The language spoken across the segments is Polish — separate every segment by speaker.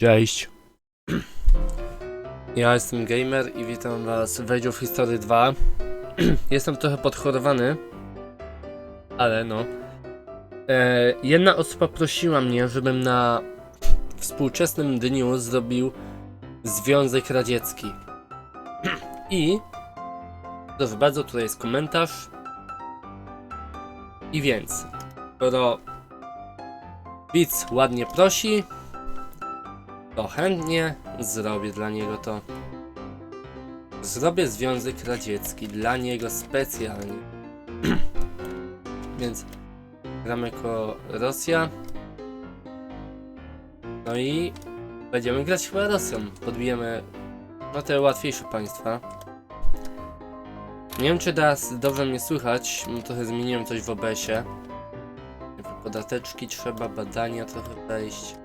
Speaker 1: Cześć. Ja jestem gamer i witam was w Age of History 2. jestem trochę podchorowany, ale no. E, jedna osoba prosiła mnie, żebym na współczesnym dniu zrobił Związek Radziecki. I proszę bardzo, tutaj jest komentarz. I więc, skoro widz ładnie prosi, to chętnie zrobię dla niego to. Zrobię Związek Radziecki dla niego specjalnie. Więc gram jako Rosja. No i będziemy grać chyba Rosją. Podbijemy no te łatwiejsze państwa. Nie wiem czy teraz dobrze mnie słychać, bo trochę zmieniłem coś w OBS-ie. Podateczki trzeba, badania trochę wejść.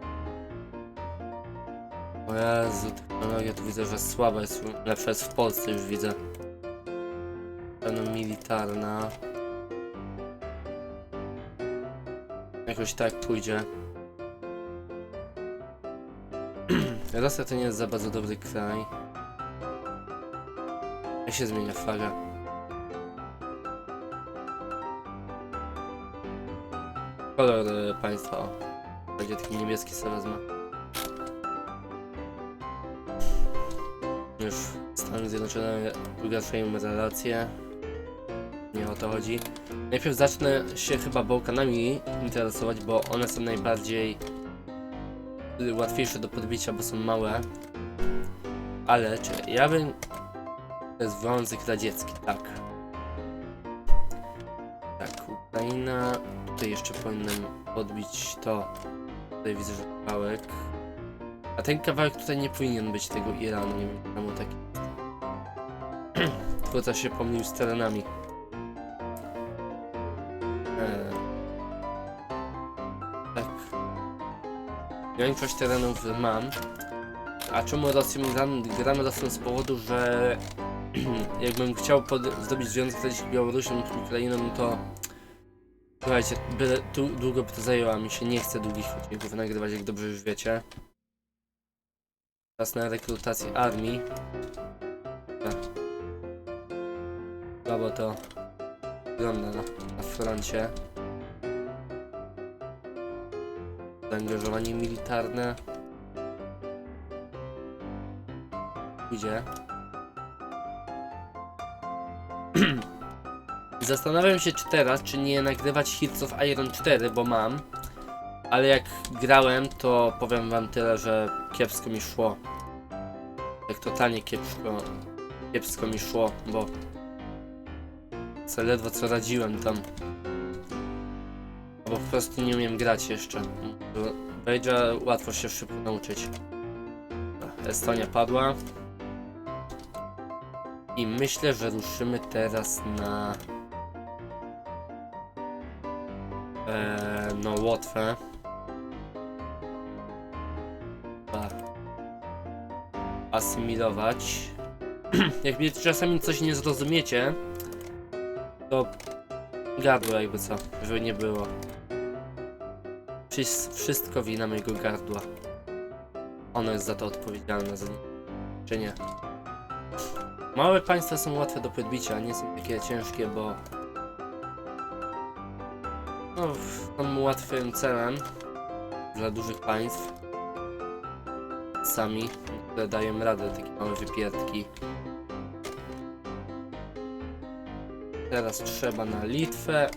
Speaker 1: O Jezu, technologia tu widzę, że słaba jest, lepsza jest w Polsce już widzę. Pewno militarna. Jakoś tak pójdzie. Rosja to nie jest za bardzo dobry kraj. Jak się zmienia flaga? Kolor e, państwa. Będzie taki niebieski sobie wezmę. Stany Zjednoczone pogarszają relacje. Nie o to chodzi. Najpierw zacznę się chyba Bałkanami interesować, bo one są najbardziej łatwiejsze do podbicia, bo są małe. Ale czy ja bym... To jest Związek Radziecki, tak. Tak, Ukraina. Tutaj jeszcze powinienem podbić to. Tutaj widzę, że kawałek. A ten kawałek tutaj nie powinien być tego Iranu, nie wiem czemu taki. Twórca się pomylił z terenami. Eee. Tak. Większość terenów mam. A czemu Rosją gram, gram Rosją z powodu, że jakbym chciał zrobić związek z Białorusią lub Ukrainą, to słuchajcie, byle, tu, długo by to zajęło, mi się nie chce długich odcinków nagrywać, jak dobrze już wiecie. Czas na rekrutację armii. Słabo to wygląda na, na froncie. Zaangażowanie militarne. Gdzie? Zastanawiam się czy teraz, czy nie nagrywać Hits of Iron 4, bo mam. Ale jak grałem, to powiem wam tyle, że kiepsko mi szło. Jak totalnie kiepsko, kiepsko mi szło, bo ledwo co radziłem tam. Bo po prostu nie umiem grać jeszcze. Rage'a łatwo się szybko nauczyć. Estonia padła. I myślę, że ruszymy teraz na... Eee, no, Łotwę. Tak. Asymilować. Jak czasami coś nie zrozumiecie, to gardło jakby co, żeby nie było. Wsz- Wszystko wina mojego gardła. Ono jest za to odpowiedzialne, za czy nie. Małe państwa są łatwe do podbicia, nie są takie ciężkie, bo no, są łatwym celem dla dużych państw. Sami, dają radę, takie małe wypierdki. Teraz trzeba na Litwę.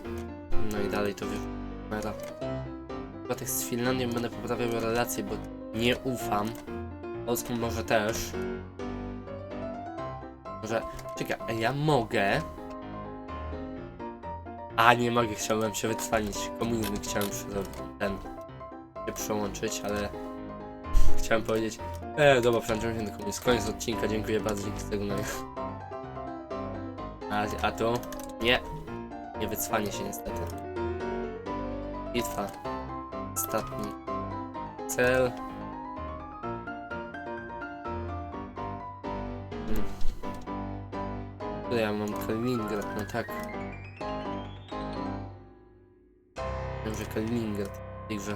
Speaker 1: No i dalej to wygląda. Chyba tych z Finlandią będę poprawiał relacje, bo nie ufam. Polską może też. Może. Czekaj, ja mogę. A nie mogę, chciałbym się wytrwalić. Komunizm chciałem ten się przełączyć, ale chciałem powiedzieć. E, dobra, przełączyłem się do komunizmu. Koniec odcinka, dziękuję bardzo, dzięki z tego na a, a tu? Nie. Nie wycwanie się niestety. Bitwa. Ostatni cel. Hmm. Tu ja mam Kaliningrad, no tak. Wiem, że Kaliningrad w tej grze.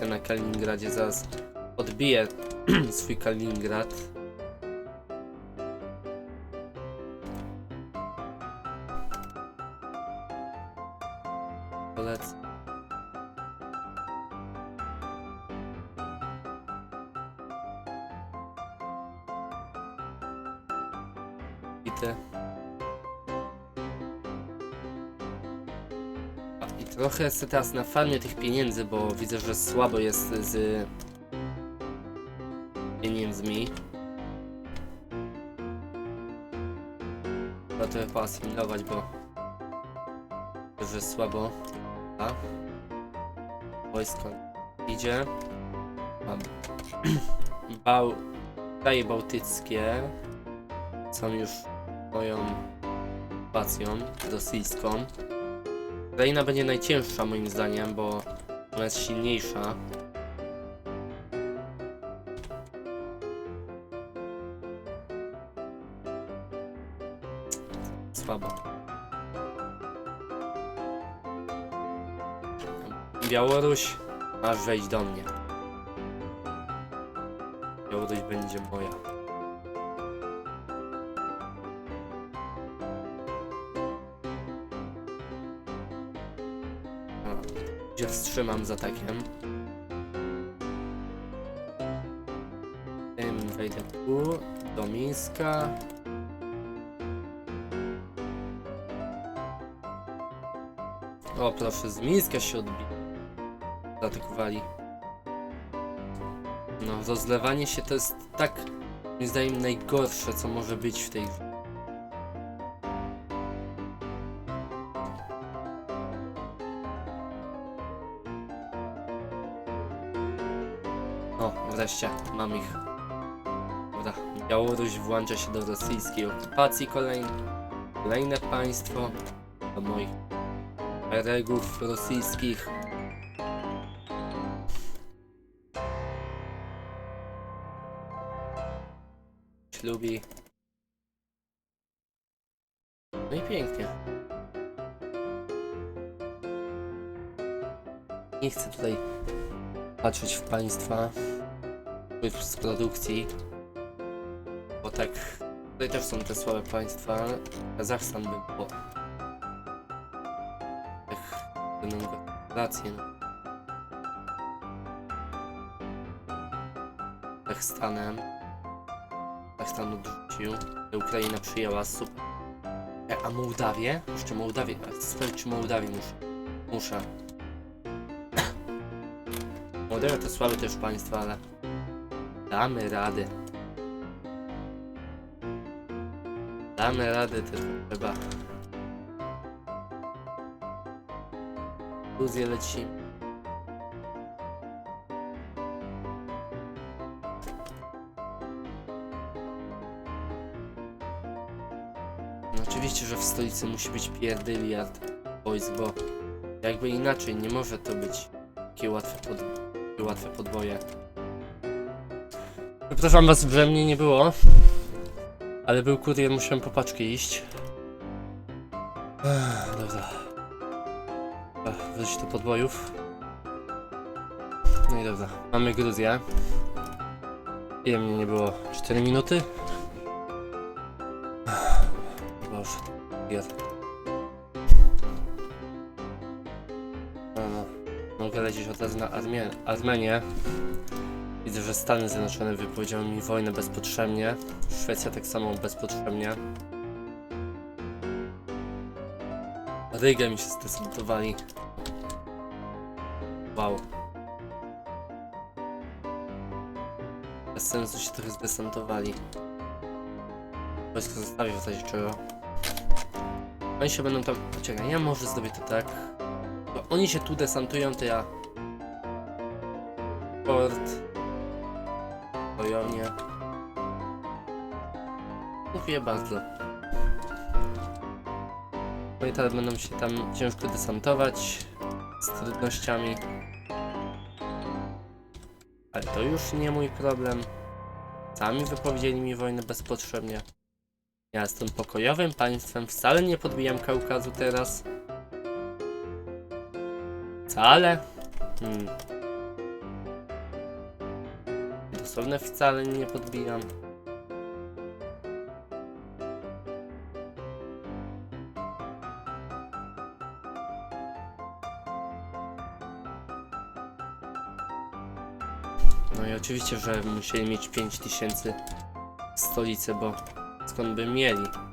Speaker 1: Na Kaliningradzie. Zaraz odbiję swój Kaliningrad. Trochę teraz na farmie tych pieniędzy, bo widzę, że słabo jest z pieniędzmi. Trzeba trochę poasymilować, bo że słabo. A? Wojsko idzie. Mam Bał... Kraje bałtyckie są już moją okupacją rosyjską. Ukraina będzie najcięższa moim zdaniem, bo ona jest silniejsza. Słabo. Białoruś, masz wejść do mnie. Białoruś będzie moja. A, Gdzie wstrzymam z atakiem. Tym wejdę tu, do Mińska. O proszę, z Mińska się odbili. Zaatakowali. No, rozlewanie się to jest tak, moim zdaniem, najgorsze, co może być w tej grze. O, wreszcie, mam ich. Dobra, Białoruś włącza się do rosyjskiej okupacji kolejne, kolejne państwo, do moich szeregów rosyjskich. Lubi. No i pięknie. Nie chcę tutaj patrzeć w państwa z produkcji, bo tak tutaj też są te słabe państwa. Kazachstan by było tak będą gratulacje. No. Kazachstanem. Kazachstan odrzucił. Ukraina przyjęła super. E, A Mołdawię? Jeszcze Mołdawię. a czy Mołdawię muszę. Muszę. Mołdawia to słabe też państwo, ale damy radę. Damy radę też trzeba. Gruzję lecimy. No oczywiście, że w stolicy musi być pierdyliard wojsk, bo jakby inaczej nie może to być takie łatwe, pod, łatwe podboje. Przepraszam was, że mnie nie było, ale był kurier, musiałem po paczkę iść. Ech, Dobra. Wrócić do podbojów. No i dobra, mamy Gruzję. Ile mnie nie było? 4 minuty? Ech, Boże, jest. No, no. Mogę lecieć od razu na Armię Armenię. Widzę, że Stany Zjednoczone wypowiedziały mi wojnę bezpotrzebnie. Szwecja tak samo bezpotrzebnie. Rygę mi się zdesantowali. Wow. Bez sensu się trochę zdesantowali. Wojsko zostawię w razie czego. Oni się będą tam... Poczekaj, ja może zrobię to tak. Bo oni się tu desantują, to ja... Port... Wojownie. Dziękuję bardzo. No i teraz będą się tam ciężko desantować z trudnościami. Ale to już nie mój problem. Sami wypowiedzieli mi wojnę bezpotrzebnie. Ja jestem pokojowym państwem, wcale nie podbijam Kaukazu teraz. Wcale. Hmm. Dosłownie wcale nie podbijam. No i oczywiście, że musieli mieć 5000 w stolicy, bo skąd by mieli?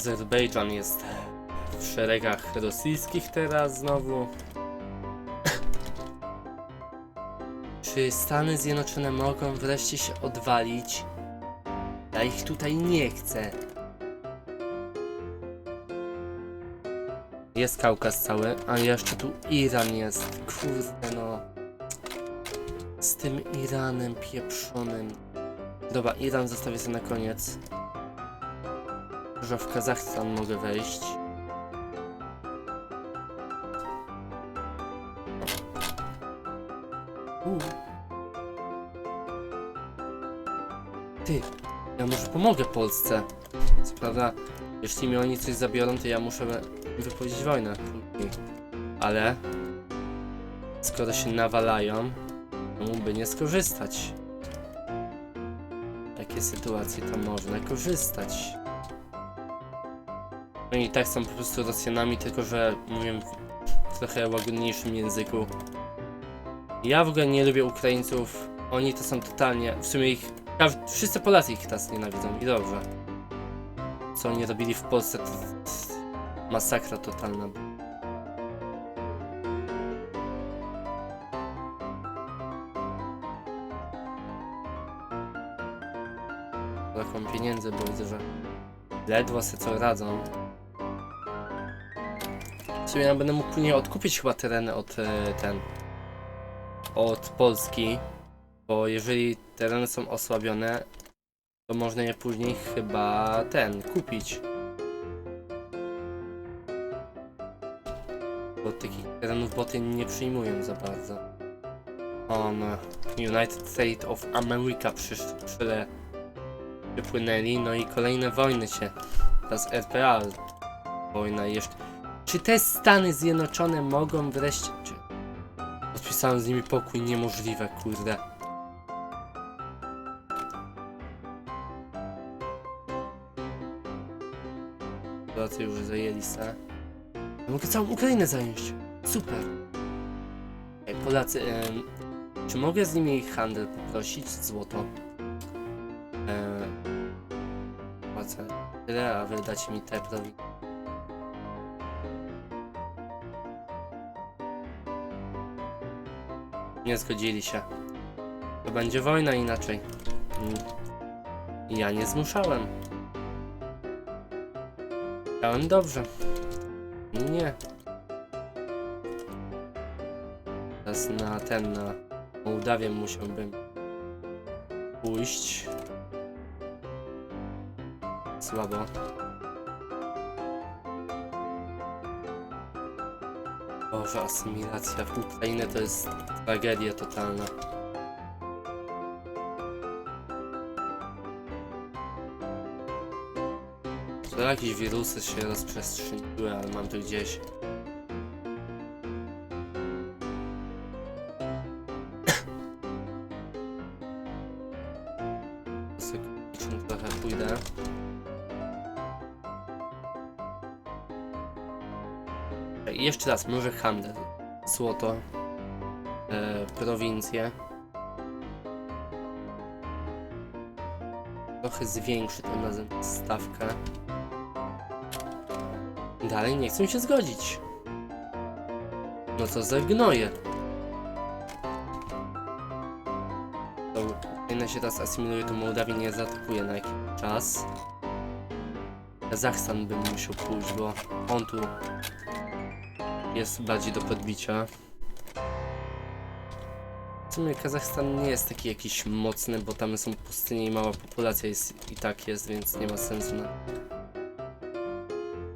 Speaker 1: Azerbejdżan jest w szeregach rosyjskich teraz znowu. Czy Stany Zjednoczone mogą wreszcie się odwalić? Ja ich tutaj nie chcę. Jest Kaukaz cały, a jeszcze tu Iran jest. Kurde no. Z tym Iranem pieprzonym. Dobra, Iran zostawię sobie na koniec. Że w Kazachstan mogę wejść. U. Ty, ja może pomogę Polsce. Co prawda, jeśli mi oni coś zabiorą, to ja muszę wypowiedzieć wojnę. Ale skoro się nawalają, mógłby nie skorzystać. W takiej sytuacji to można korzystać. Oni i tak są po prostu Rosjanami, tylko że mówię w trochę łagodniejszym języku. Ja w ogóle nie lubię Ukraińców. Oni to są totalnie. W sumie ich. Wszyscy Polacy ich teraz nienawidzą i dobrze. Co oni robili w Polsce to masakra totalna. Taką pieniędzy, bo widzę, że ledwo se co radzą. W ja będę mógł później odkupić chyba tereny od e, ten od Polski, bo jeżeli tereny są osłabione, to można je później chyba ten kupić. Bo takich terenów boty nie przyjmują za bardzo. O no, United States of America przysz, przyle przypłynęli, no i kolejne wojny się. Teraz RPA wojna jeszcze. Czy te Stany Zjednoczone mogą wreszcie... Czy... Z nimi pokój, niemożliwe, kurde. Polacy już zajęli se. Mogę całą Ukrainę zająć. Super. Ej, Polacy, em, czy mogę z nimi handel poprosić? Złoto. E, płacę tyle, a wy dacie mi te prowi. Nie zgodzili się. To będzie wojna inaczej. Mm. Ja nie zmuszałem. Chciałem dobrze. Nie. Teraz na ten, na Mołdawię musiałbym pójść. Słabo. Boże, asymilacja w Ukrainę to jest tragedia totalna. To jakieś wirusy się rozprzestrzeniły, ale mam to gdzieś. Jeszcze raz, może handel. Złoto. E, prowincje. Trochę zwiększy tym razem stawkę. Dalej nie chcą się zgodzić. No co za gnoje. To Ukraina się teraz asymiluje, to Mołdawii nie zaatakuje na jakiś czas. Kazachstan bym musiał pójść, bo on tu jest bardziej do podbicia. W sumie Kazachstan nie jest taki jakiś mocny, bo tam są pustynie i mała populacja jest i tak jest, więc nie ma sensu na...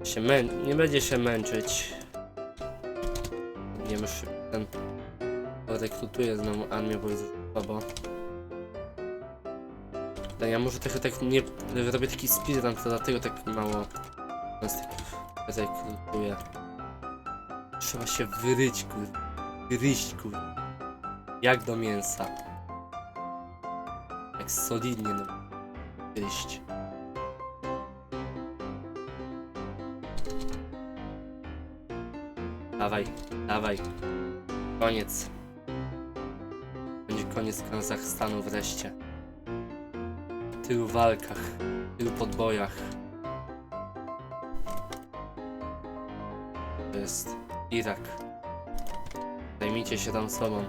Speaker 1: Się mę... nie będzie się męczyć. Wiemy szybko ten rekrutuję znowu armię, bo że słabo. Ja może trochę tak nie robię taki speedrun, to dlatego tak mało nas rekrutuję. Trzeba się wyryć, kur... Wyryć, kur... Jak do mięsa. Jak solidnie, no. Wyryść. Dawaj, dawaj. Koniec. Będzie koniec Kazachstanu wreszcie. W tylu walkach, w tylu podbojach. To jest Irak. Zajmijcie się tam sobą.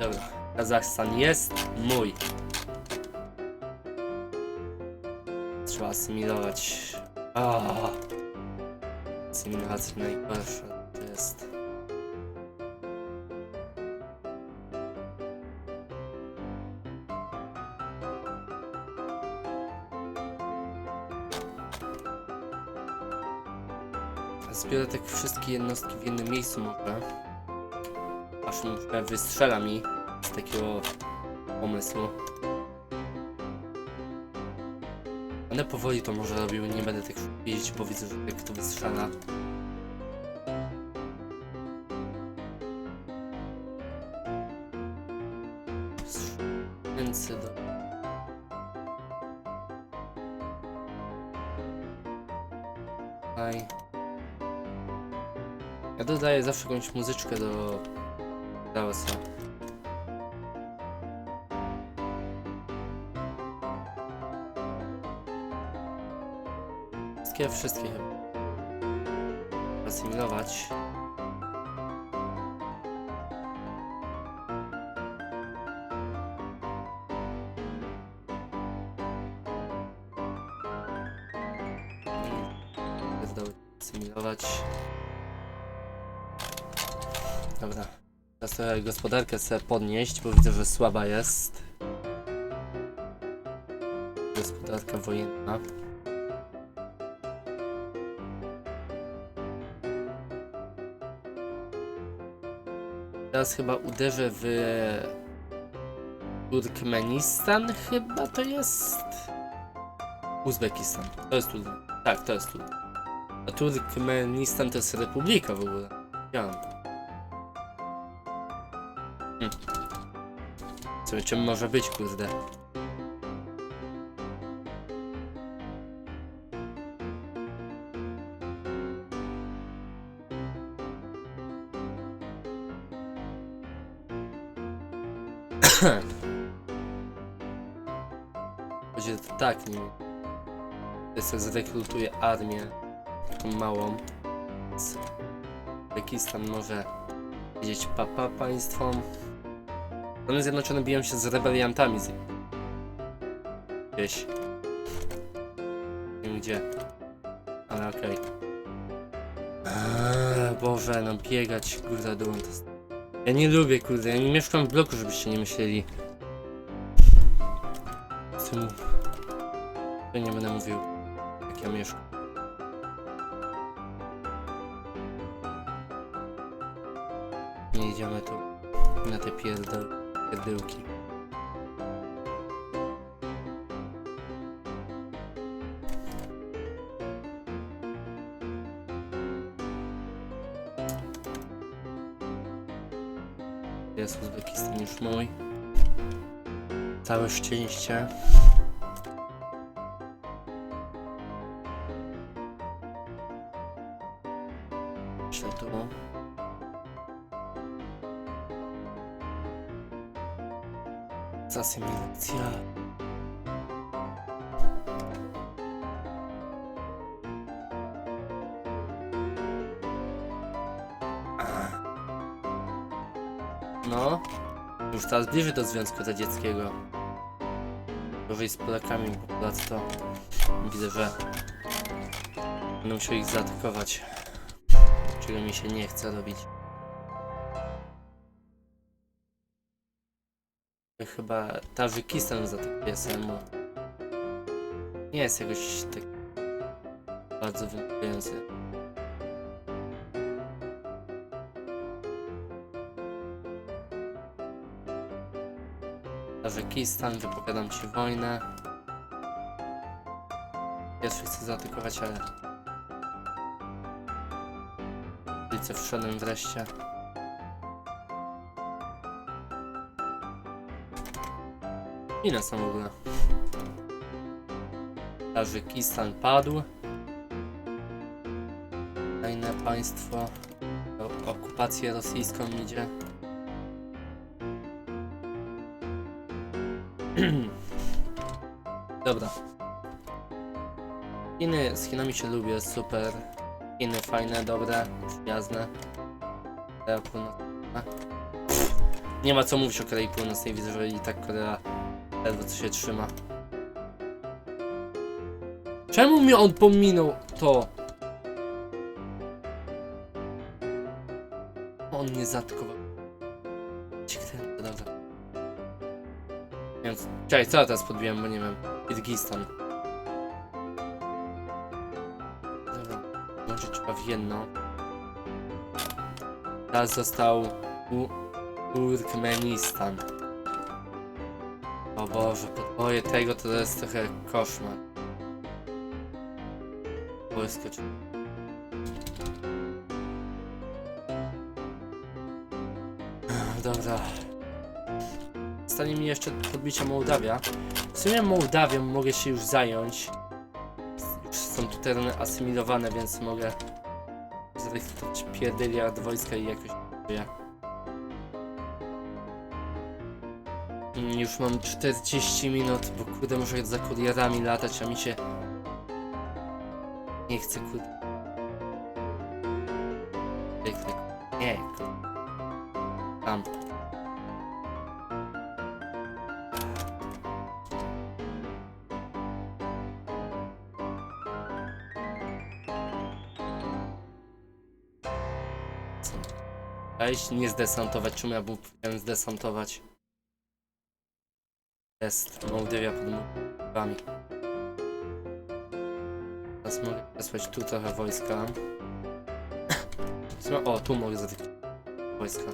Speaker 1: Dobra, Kazachstan jest mój. Trzeba asymilować. Asymilacja najgorsza to jest. Wszystkie jednostki w jednym miejscu może. Aż mi wystrzela mi z takiego pomysłu. One powoli to może robiły, nie będę tak jeździć, bo widzę, że tak to wystrzela. Zawsze jakąś muzyczkę do... Dałsa. Wszystkie, wszystkie chyba. Asymilować. I Pierdoły asymilować. Dobra. Teraz trochę gospodarkę chcę podnieść, bo widzę, że słaba jest. Gospodarka wojenna. Teraz chyba uderzę w Turkmenistan, chyba to jest. Uzbekistan. To jest Turkmenistan. Tak, to jest Turkmenistan. A Turkmenistan to jest republika w ogóle. Ja. Co czym może być, kurde? Będzie tak, nie sobie zrekrutuję armię taką małą. Z Uzbekistan może wiedzieć papa państwom. Stany Zjednoczone biją się z rebeliantami. Gdzieś. Nie wiem gdzie. Ale okej. Eee, Boże, no biegać kurde dół to. Ja nie lubię kurde, ja nie mieszkam w bloku, żebyście nie myśleli. Z. Ja nie będę mówił, jak ja mieszkam. Nie idziemy tu na te pierdol, pierdyłki. Jest Uzbekistan już mój. Całe szczęście. Bliżej do Związku Radzieckiego. Gorzej z Polakami, bo Polacy to widzę, że będę musiał ich zaatakować. Czego mi się nie chce robić. Chyba Tadżykistan zaatakuje samemu. Nie jest jakoś tak bardzo wymagający. Tadżykistan, wypowiadam ci wojnę. Pierwszy chcę zaatakować, ale... Ulicę wszedłem wreszcie. Ile są w ogóle? Tadżykistan padł. Kolejne państwo. Okupację rosyjską idzie. Dobra. Chiny, z Chinami się lubię, super. Chiny fajne, dobre, przyjazne. Korea Północna. Nie ma co mówić o Korei Północnej, widzę, że i tak Korea ledwo co się trzyma. Czemu mi on pominął to? On nie zatkował. Czekaj, co ja teraz podbiłem, bo nie wiem. Kirgistan. Dobra, może trzeba w jedno. Teraz został U Turkmenistan. O Boże, podboje tego to jest trochę koszmar. Wojsko czy... Dobra. Stanie mi jeszcze podbicie Mołdawia. W sumie Mołdawią mogę się już zająć. Już są tu tereny asymilowane, więc mogę zrekrutować pierdyliard wojska i jakoś. Mm, Już mam 40 minut, bo kurde muszę za kurierami latać, a mi się nie chce kurde. Nie zdesantować. Czemu ja bym powinien zdesantować? Jest Mołdywia pod Mołdawami. Teraz mogę wysłać tu trochę wojska. O, tu mogę zaatakować wojska.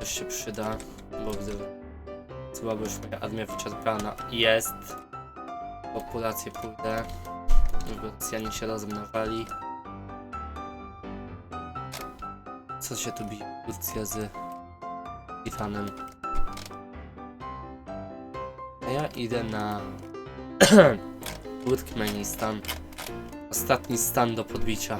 Speaker 1: Też się przyda, bo widzę, słabo już moja armia wyczerpana jest. Populację pójdę, Rosjanie się rozmnażali. Co się tu? Turcja z Iranem. A ja idę na Turkmenistan. Ostatni stan do podbicia.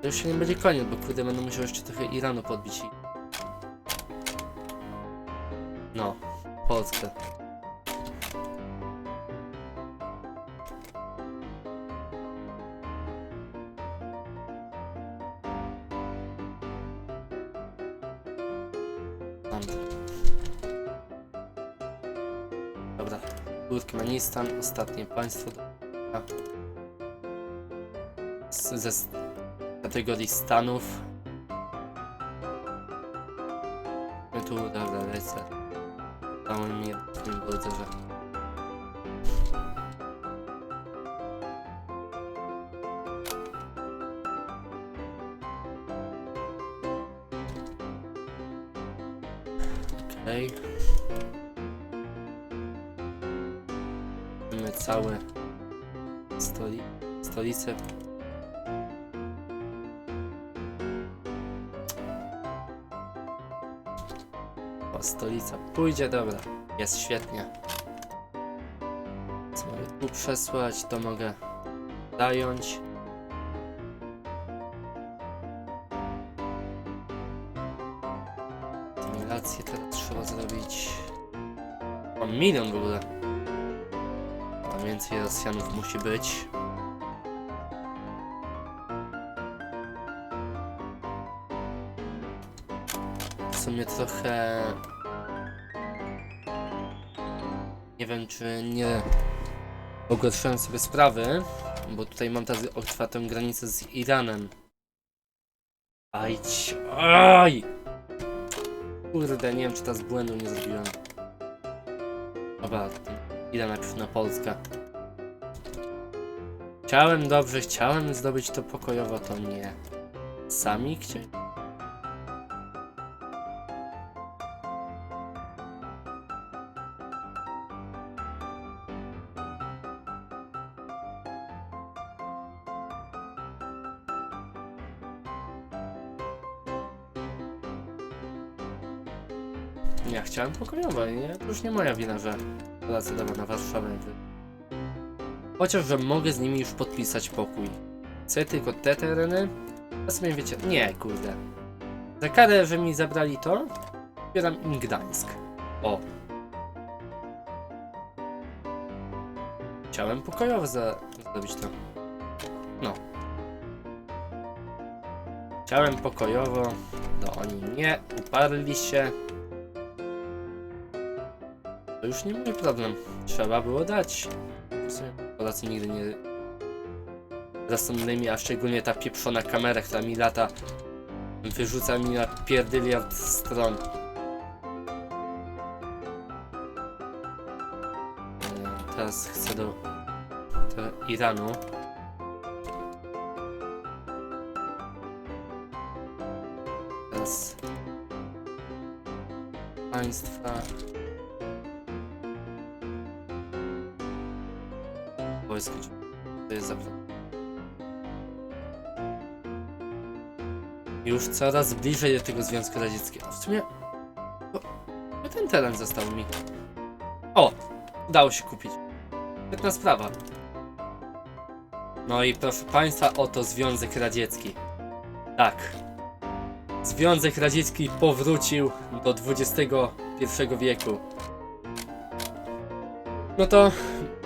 Speaker 1: To już się nie będzie koniec, bo kurde będę musiał jeszcze trochę Iranu podbić. No, Polskę. Dobra, Turkmenistan, ostatnie państwo. Z, ze kategorii stanów. No tu, dobra, lecę. Dałem mi jednym bardzo, że... O, stolica pójdzie, dobra. Jest świetnie. Co mogę tu przesłać, to mogę zająć. Asymilację teraz trzeba zrobić. Mam milion w ogóle. A więcej Rosjanów musi być. Trochę... Nie wiem, czy nie pogorszyłem sobie sprawy, bo tutaj mam teraz otwartą granicę z Iranem. Ajdź, aj! Kurde, nie wiem, czy teraz błędu nie zrobiłem. Dobra, idę najpierw na Polskę. Chciałem dobrze, chciałem zdobyć to pokojowo, to nie. Sami chcieli? Pokojowo, nie? To już nie moja wina, że dawa na Warszawę. Chociaż, że mogę z nimi już podpisać pokój. Chcę tylko te tereny? A sobie wiecie, nie, kurde. Za karę, że mi zabrali to, zbieram im Gdańsk. O. Chciałem pokojowo za zrobić to. No. Chciałem pokojowo, no oni nie, uparli się. To już nie mój problem. Trzeba było dać. W Polacy nigdy nie zasądnymi, a szczególnie ta pieprzona kamera, która mi lata wyrzuca mi na pierdyliard stron. E, Teraz chcę do, do Iranu. Teraz państwa To jest zapewne. Już coraz bliżej do tego Związku Radzieckiego. W sumie... To ten teren został mi. O! Udało się kupić. Świetna sprawa. No i proszę Państwa, oto Związek Radziecki. Tak. Związek Radziecki powrócił do XXI wieku. No to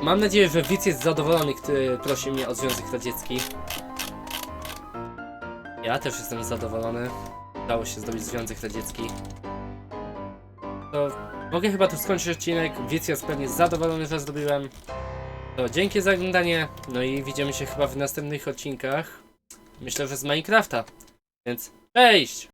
Speaker 1: mam nadzieję, że widz jest zadowolony, który prosi mnie o Związek Radziecki. Ja też jestem zadowolony. Udało się zdobyć Związek Radziecki. To mogę chyba tu skończyć odcinek. Widz jest pewnie zadowolony, że zdobyłem. To dzięki za oglądanie. No i widzimy się chyba w następnych odcinkach. Myślę, że z Minecrafta. Więc cześć!